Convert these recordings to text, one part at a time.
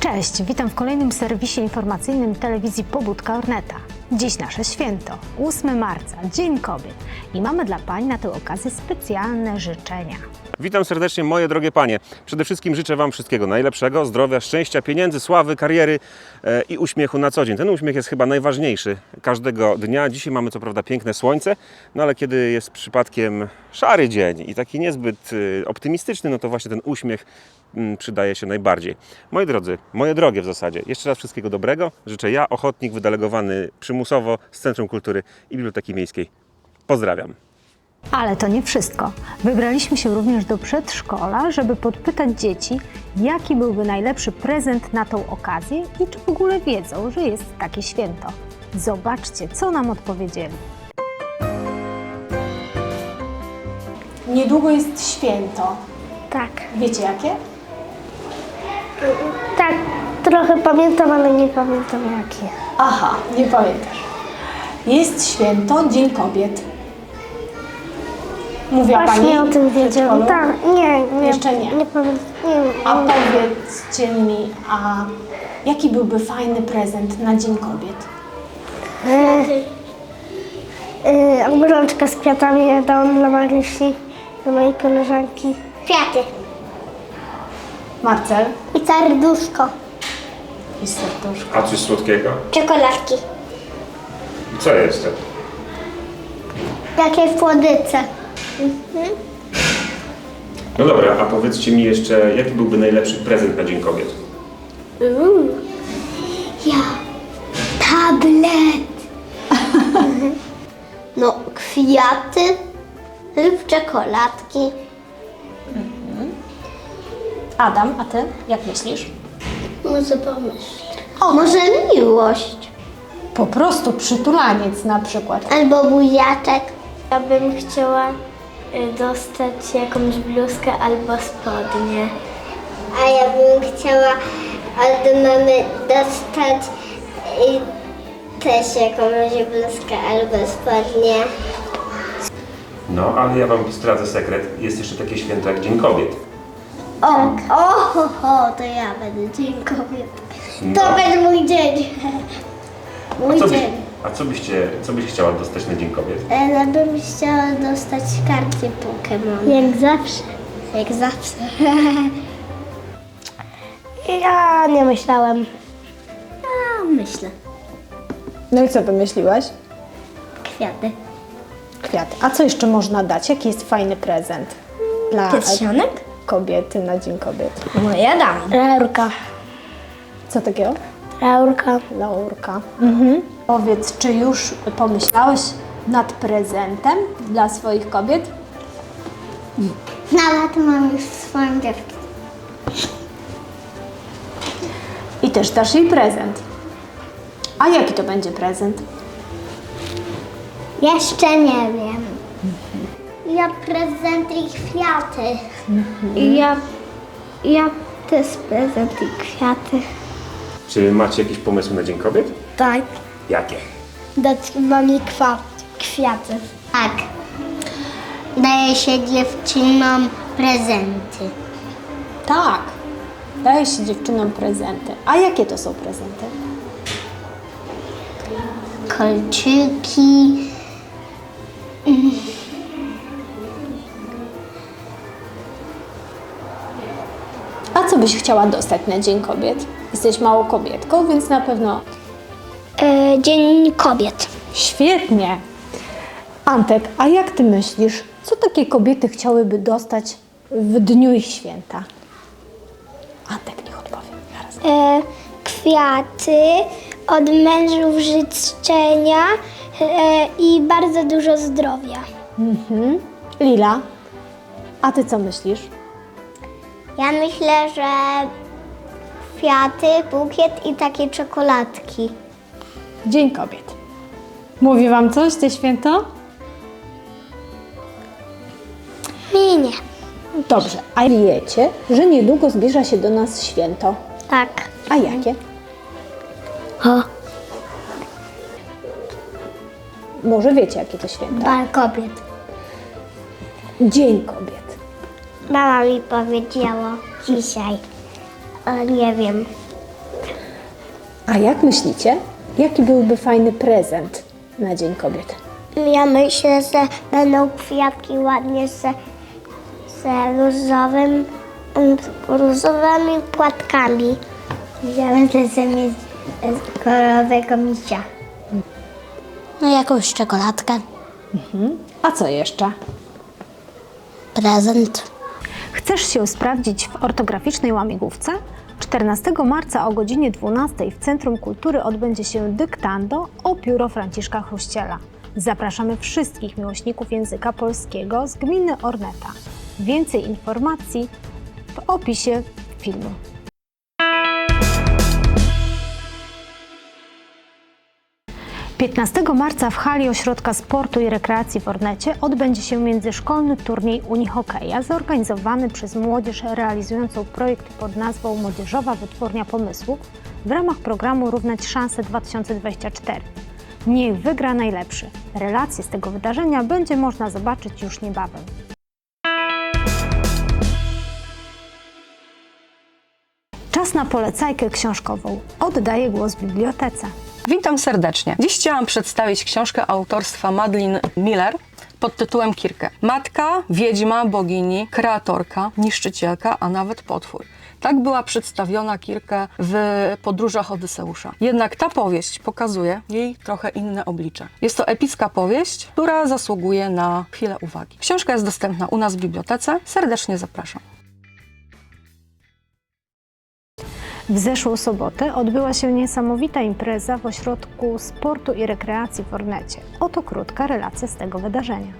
Cześć, witam w kolejnym serwisie informacyjnym telewizji Pobudka Orneta. Dziś nasze święto, 8 marca, Dzień Kobiet i mamy dla Pań na tę okazję specjalne życzenia. Witam serdecznie, moje drogie panie. Przede wszystkim życzę Wam wszystkiego najlepszego, zdrowia, szczęścia, pieniędzy, sławy, kariery e, i uśmiechu na co dzień. Ten uśmiech jest chyba najważniejszy każdego dnia. Dzisiaj mamy co prawda piękne słońce, no ale kiedy jest przypadkiem szary dzień i taki niezbyt e, optymistyczny, no to właśnie ten uśmiech przydaje się najbardziej. Moi drodzy, moje drogie w zasadzie, jeszcze raz wszystkiego dobrego. Życzę ja, ochotnik wydelegowany przymusowo z Centrum Kultury i Biblioteki Miejskiej. Pozdrawiam. Ale to nie wszystko. Wybraliśmy się również do przedszkola, żeby podpytać dzieci, jaki byłby najlepszy prezent na tą okazję i czy w ogóle wiedzą, że jest takie święto. Zobaczcie, co nam odpowiedzieli. Niedługo jest święto. Tak. Wiecie jakie? Tak, trochę pamiętam, ale nie pamiętam jakie. Aha, nie pamiętasz. Jest święto Dzień Kobiet. Mówiła Właśnie Pani o tym w wiedziałam. przedszkolu? Tak, nie, nie. Jeszcze nie. Nie pamiętam. Nie, A nie. powiedzcie mi, a jaki byłby fajny prezent na Dzień Kobiet? Y, obrączka z kwiatami ja dałam dla Marysi, dla mojej koleżanki. Kwiaty. Marcel I serduszko. i serduszko. A coś słodkiego? Czekoladki. Co jest to? Jakie słodycze. No dobra, a powiedzcie mi jeszcze, jaki byłby najlepszy prezent na Dzień Kobiet? Ja. Tablet. no, kwiaty lub czekoladki. Adam, a ty jak myślisz? Może pomyśl. Może miłość. Po prostu przytulaniec na przykład. Albo buziaczek. Ja bym chciała y, dostać jakąś bluzkę albo spodnie. A ja bym chciała od mamy dostać y, też jakąś bluzkę albo spodnie. No, ale ja wam zdradzę sekret. Jest jeszcze takie święto jak Dzień Kobiet. O, o, ho, ho, to ja będę dzień kobiet. To No. będzie mój dzień. Mój A co, byś, dzień. a co byście, co byś chciała dostać na Dzień Kobiet? Ja bym chciała dostać karty Pokémon. Jak zawsze. Jak zawsze. ja nie myślałem. Ja myślę. No i co wymyśliłaś? Kwiaty. Kwiat. A co jeszcze można dać? Jaki jest fajny prezent dla Pierścionek? Kobiety na Dzień Kobiet? No ja dam. Laurka. Co takiego? Laurka. Laurka. Mhm. Powiedz, czy już pomyślałeś nad prezentem dla swoich kobiet? Nawet mam już swoją dziewczynę. I też dasz jej prezent. A jaki to będzie prezent? Jeszcze nie wiem. Ja prezenty i kwiaty. Ja, ja też prezenty i kwiaty. Czy macie jakieś pomysły na Dzień Kobiet? Tak. Jakie? Dać mamie kwa, kwiaty. Tak. Daje się dziewczynom prezenty. Tak. Daje się dziewczynom prezenty. A jakie to są prezenty? Kolczyki. Byś chciała dostać na Dzień Kobiet? Jesteś małą kobietką, więc na pewno E, Dzień kobiet. Świetnie. Antek, a jak ty myślisz, co takie kobiety chciałyby dostać w dniu ich święta? Antek niech odpowie. Zaraz. E, kwiaty, od mężów życzenia e, i bardzo dużo zdrowia. Mhm. Lila, a ty co myślisz? Ja myślę, że kwiaty, bukiet i takie czekoladki. Dzień Kobiet. Mówi wam coś te święto? Mi nie. Dobrze. A wiecie, że niedługo zbliża się do nas święto. Tak. A jakie? O, Może wiecie, jakie to święto? bar kobiet. Dzień Kobiet? Mama mi powiedziała dzisiaj. Ale nie wiem. A jak myślicie, jaki byłby fajny prezent na Dzień Kobiet? Ja myślę, że będą kwiatki ładnie z, z różowym, różowymi płatkami. Ja myślę, że mieć kolorowego misia. No jakąś czekoladkę. A co jeszcze? Prezent. Chcesz się sprawdzić w ortograficznej łamigłówce? 14 marca o godzinie 12 w Centrum Kultury odbędzie się dyktando o pióro Franciszka Chruściela. Zapraszamy wszystkich miłośników języka polskiego z gminy Orneta. Więcej informacji w opisie filmu. – 15 marca w hali Ośrodka Sportu i Rekreacji w Ornecie odbędzie się międzyszkolny turniej Unihokeja zorganizowany przez młodzież realizującą projekt pod nazwą Młodzieżowa Wytwórnia Pomysłów w ramach programu Równać Szanse 2024. Niech wygra najlepszy. Relacje z tego wydarzenia będzie można zobaczyć już niebawem. Czas na polecajkę książkową. Oddaję głos bibliotece. Witam serdecznie. Dziś chciałam przedstawić książkę autorstwa Madeline Miller pod tytułem Kirkę. Matka, wiedźma, bogini, kreatorka, niszczycielka, a nawet potwór. Tak była przedstawiona Kirkę w podróżach Odyseusza. Jednak ta powieść pokazuje jej trochę inne oblicze. Jest to epicka powieść, która zasługuje na chwilę uwagi. Książka jest dostępna u nas w bibliotece. Serdecznie zapraszam. W zeszłą sobotę odbyła się niesamowita impreza w Ośrodku Sportu i Rekreacji w Ornecie. Oto krótka relacja z tego wydarzenia.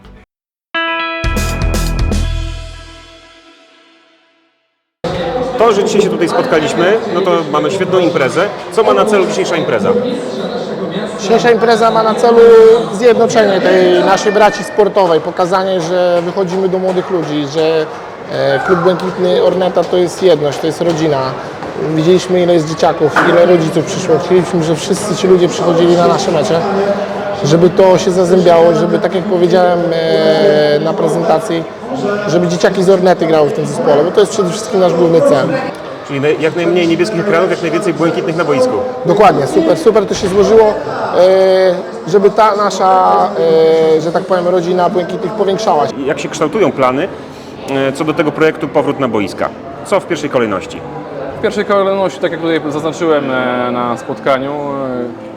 To, że dzisiaj się tutaj spotkaliśmy, no to mamy świetną imprezę. Co ma na celu dzisiejsza impreza? Dzisiejsza impreza ma na celu zjednoczenie tej naszej braci sportowej, pokazanie, że wychodzimy do młodych ludzi, że Klub Błękitny Orneta to jest jedność, to jest rodzina. Widzieliśmy ile jest dzieciaków, ile rodziców przyszło. Chcieliśmy, żeby wszyscy ci ludzie przychodzili na nasze mecze, żeby to się zazębiało, żeby tak jak powiedziałem e, na prezentacji, żeby dzieciaki z Ornety grały w tym zespole, bo to jest przede wszystkim nasz główny cel. Czyli jak najmniej niebieskich ekranów, jak najwięcej błękitnych na boisku. Dokładnie, super, super to się złożyło, e, żeby ta nasza, e, że tak powiem, rodzina błękitnych powiększała się. Jak się kształtują plany e, co do tego projektu Powrót na boiska? Co w pierwszej kolejności? W pierwszej kolejności, tak jak tutaj zaznaczyłem e, na spotkaniu, e,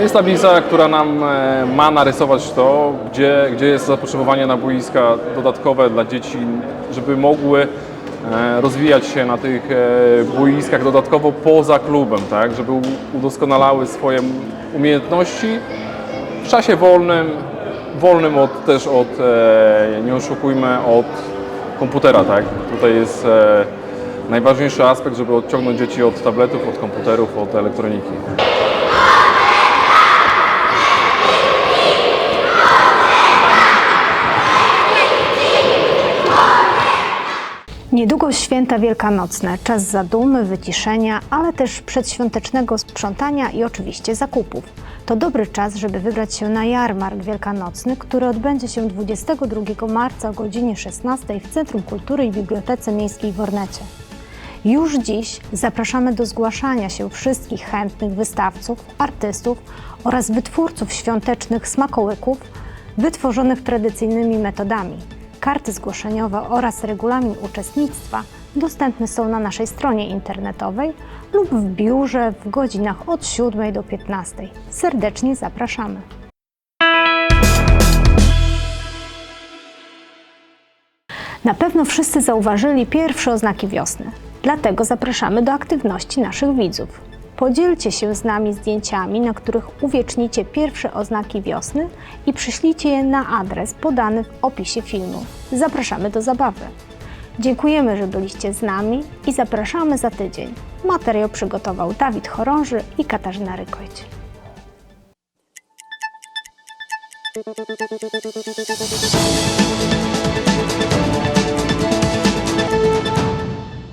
jest tablica, która nam e, ma narysować to, gdzie, gdzie jest zapotrzebowanie na boiska dodatkowe dla dzieci, żeby mogły e, rozwijać się na tych e, boiskach dodatkowo poza klubem, tak, żeby udoskonalały swoje umiejętności w czasie wolnym, wolnym od, też od, e, nie oszukujmy, od komputera, tak? Tutaj jest e, najważniejszy aspekt, żeby odciągnąć dzieci od tabletów, od komputerów, od elektroniki. Niedługo święta wielkanocne, czas zadumy, wyciszenia, ale też przedświątecznego sprzątania i oczywiście zakupów. To dobry czas, żeby wybrać się na jarmark wielkanocny, który odbędzie się 22 marca o godzinie 16 w Centrum Kultury i Bibliotece Miejskiej w Ornecie. Już dziś zapraszamy do zgłaszania się wszystkich chętnych wystawców, artystów oraz wytwórców świątecznych smakołyków wytworzonych tradycyjnymi metodami. Karty zgłoszeniowe oraz regulamin uczestnictwa dostępne są na naszej stronie internetowej lub w biurze w godzinach od 7 do 15. Serdecznie zapraszamy. Na pewno wszyscy zauważyli pierwsze oznaki wiosny, dlatego zapraszamy do aktywności naszych widzów. Podzielcie się z nami zdjęciami, na których uwiecznicie pierwsze oznaki wiosny i przyślijcie je na adres podany w opisie filmu. Zapraszamy do zabawy. Dziękujemy, że byliście z nami i zapraszamy za tydzień. Materiał przygotował Dawid Chorąży i Katarzyna Rykojć. Thank